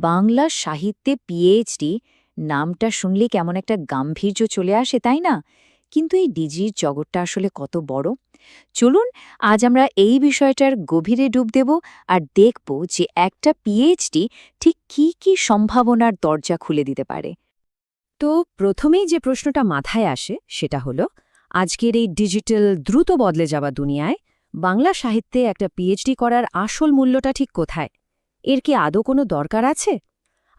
বাংলা সাহিত্যে পিএইচডি নামটা শুনলে কেমন একটা গাম্ভীর্য চলে আসে, তাই না? কিন্তু এই ডিজির জগৎটা আসলে কত বড়? চলুন, আজ আমরা এই বিষয়টার গভীরে ডুব দেব আর দেখব যে একটা পিএইচডি ঠিক কি কি সম্ভাবনার দরজা খুলে দিতে পারে। তো প্রথমেই যে প্রশ্নটা মাথায় আসে সেটা হলো, আজকের এই ডিজিটাল দ্রুত বদলে যাওয়া দুনিয়ায় বাংলা সাহিত্যে একটা পিএইচডি করার আসল মূল্যটা ঠিক কোথায়? এর কি আদৌ কোনো দরকার আছে?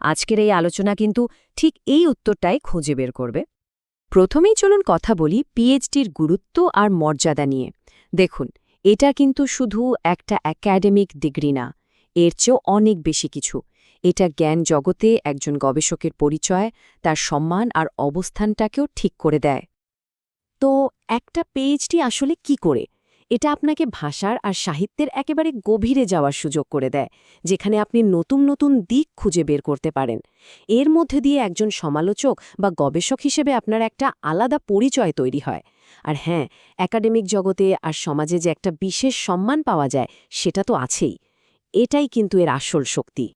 আজকের এই আলোচনা কিন্তু ঠিক এই উত্তরটাই খুঁজে বের করবে। প্রথমেই চলুন কথা বলি পিএইচডির গুরুত্ব আর মর্যাদা নিয়ে। দেখুন, এটা কিন্তু শুধু একটা একাডেমিক ডিগ্রি না, এর চেয়েও অনেক বেশি কিছু। এটা জ্ঞান জগতে একজন গবেষকের পরিচয়, তার সম্মান আর অবস্থানটাকেও ঠিক করে দেয়। তো একটা পিএইচডি আসলে কি করে? এটা আপনাকে ভাষার আর সাহিত্যের একেবারে গভীরে যাওয়ার সুযোগ করে দেয়, যেখানে আপনি নতুন নতুন দিক খুঁজে বের করতে পারেন। এর মধ্যে দিয়ে একজন সমালোচক বা গবেষক হিসেবে আপনার একটা আলাদা পরিচয় তৈরি হয়। আর হ্যাঁ একাডেমিক জগতে আর সমাজে যে একটা বিশেষ সম্মান পাওয়া যায়, সেটা তো আছেই। এটাই কিন্তু এর আসল শক্তি।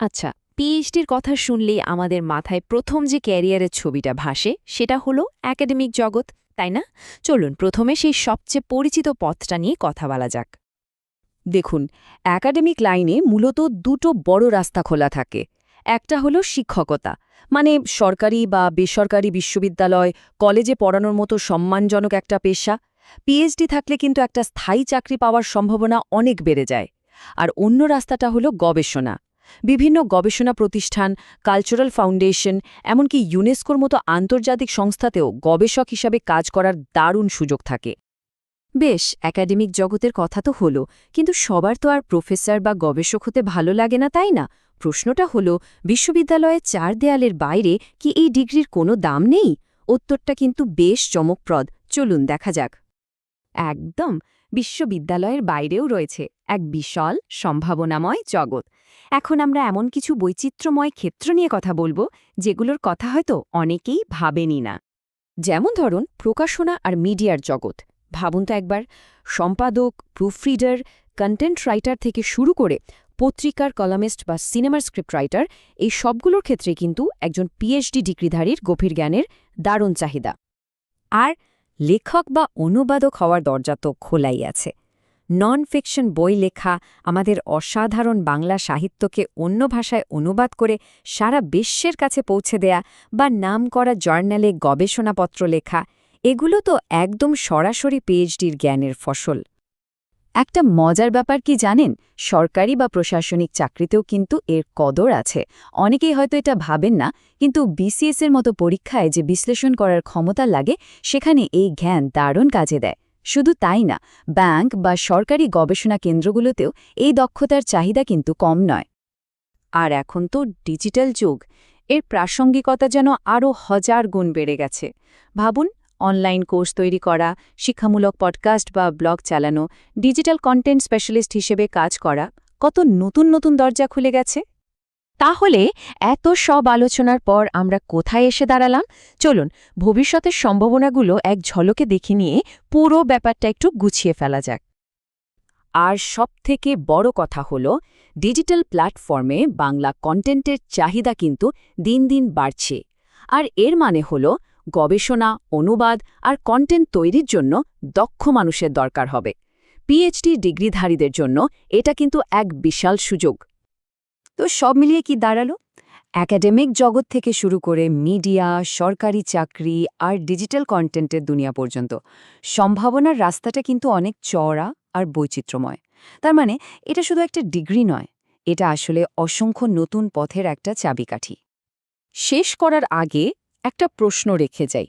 আচ্ছা পিএইচডির কথা শুনলেই আমাদের মাথায় প্রথম যে ক্যারিয়ারের ছবিটা ভাসে, সেটা হলো একাডেমিক জগৎ। তাই না? চলুন, প্রথমে সেই সবচেয়ে পরিচিত পথটা নিয়ে কথা বলা যাক। দেখুন, একাডেমিক লাইনে মূলত দুটো বড় রাস্তা খোলা থাকে। একটা হলো শিক্ষকতা মানে সরকারি বা বেসরকারি বিশ্ববিদ্যালয়, কলেজে পড়ানোর মতো সম্মানজনক একটা পেশা। পিএইচডি থাকলে কিন্তু একটা স্থায়ী চাকরি পাওয়ার সম্ভাবনা অনেক বেড়ে যায়। আর অন্য রাস্তাটা হলো গবেষণা। বিভিন্ন গবেষণা প্রতিষ্ঠান কালচারাল ফাউন্ডেশন এমনকি ইউনেস্কোর মতো আন্তর্জাতিক সংস্থাতেও গবেষক হিসাবে কাজ করার দারুণ সুযোগ থাকে। বেশ একাডেমিক জগতের কথা তো হলো, কিন্তু সবার তো আর প্রফেসর বা গবেষক হতে ভালো লাগে না, তাই না? প্রশ্নটা হলো বিশ্ববিদ্যালয়ের চার দেয়ালের বাইরে কি এই ডিগ্রির কোনো দাম নেই? উত্তরটা কিন্তু বেশ চমকপ্রদ, চলুন দেখা যাক। একদম! বিশ্ববিদ্যালয়ের বাইরেও রয়েছে এক বিশাল, সম্ভাবনাময় জগৎ। এখন আমরা এমন কিছু বৈচিত্র্যময় ক্ষেত্র নিয়ে কথা বলব, যেগুলোর কথা হয়তো অনেকেই ভাবেনি না। যেমন ধরুন, প্রকাশনা আর মিডিয়ার জগৎ। ভাবুন তো একবার, সম্পাদক প্রুফরিডার কন্টেন্ট রাইটার থেকে শুরু করে পত্রিকার কলামিস্ট বা সিনেমার স্ক্রিপ্ট রাইটার এই সবগুলোর ক্ষেত্রে কিন্তু একজন পিএইচডি ডিগ্রিধারীর গভীর জ্ঞানের দারুণ চাহিদা। আর লেখক বা অনুবাদক হওয়ার দরজা তো খোলাই আছে। নন ফিকশন বই লেখা আমাদের অসাধারণ বাংলা সাহিত্যকে অন্য ভাষায় অনুবাদ করে সারা বিশ্বের কাছে পৌঁছে দেয়া বা নাম করা জার্নালে গবেষণাপত্র লেখা, এগুলো তো একদম সরাসরি পিএইচডির জ্ঞানের ফসল। একটা মজার ব্যাপার কি জানেন? সরকারি বা প্রশাসনিক চাকরিতেও কিন্তু এর কদর আছে। অনেকেই হয়তো এটা ভাবেন না, কিন্তু বিসিএস এর মতো পরীক্ষায় যে বিশ্লেষণ করার ক্ষমতা লাগে, সেখানে এই জ্ঞান দারুণ কাজে দেয়। শুধু তাই না, ব্যাংক বা সরকারি গবেষণা কেন্দ্রগুলোতেও এই দক্ষতার চাহিদা কিন্তু কম নয়। আর এখন তো ডিজিটাল যুগ, এর প্রাসঙ্গিকতা যেন আরও হাজার গুণ বেড়ে গেছে। ভাবুন অনলাইন কোর্স তৈরি করা, শিক্ষামূলক পডকাস্ট বা ব্লগ চালানো, ডিজিটাল কন্টেন্ট স্পেশালিস্ট হিসেবে কাজ করা, কত নতুন নতুন দরজা খুলে গেছে? তাহলে এত সব আলোচনার পর আমরা কোথায় এসে দাঁড়ালাম? চলুন, ভবিষ্যতের সম্ভাবনাগুলো এক ঝলকে দেখে নিয়ে পুরো ব্যাপারটা একটু গুছিয়ে ফেলা যাক। আর সবথেকে বড় কথা হল, ডিজিটাল প্ল্যাটফর্মে বাংলা কন্টেন্টের চাহিদা কিন্তু দিন দিন বাড়ছে। আর এর মানে হল গবেষণা, অনুবাদ আর কন্টেন্ট তৈরির জন্য দক্ষ মানুষের দরকার হবে। পিএইচডি ডিগ্রিধারীদের জন্য এটা কিন্তু এক বিশাল সুযোগ। তো সব মিলিয়ে কি দাঁড়াল? একাডেমিক জগৎ থেকে শুরু করে মিডিয়া সরকারি চাকরি আর ডিজিটাল কন্টেন্টের দুনিয়া পর্যন্ত। সম্ভাবনার রাস্তাটা কিন্তু অনেক চওড়া আর বৈচিত্র্যময়। তার মানে এটা শুধু একটা ডিগ্রি নয়, এটা আসলে অসংখ্য নতুন পথের একটা চাবিকাঠি। শেষ করার আগে একটা প্রশ্ন রেখে যাই।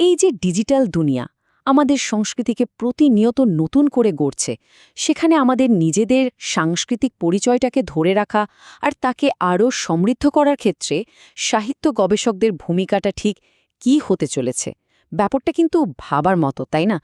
এই যে ডিজিটাল দুনিয়া, আমাদের সংস্কৃতিকে প্রতিনিয়ত নতুন করে গড়ছে, সেখানে আমাদের নিজেদের সাংস্কৃতিক পরিচয়টাকে ধরে রাখা আর তাকে আরও সমৃদ্ধ করার ক্ষেত্রে সাহিত্য গবেষকদের ভূমিকাটা ঠিক কি হতে চলেছে, ব্যাপারটা কিন্তু ভাবার মতো, তাই না?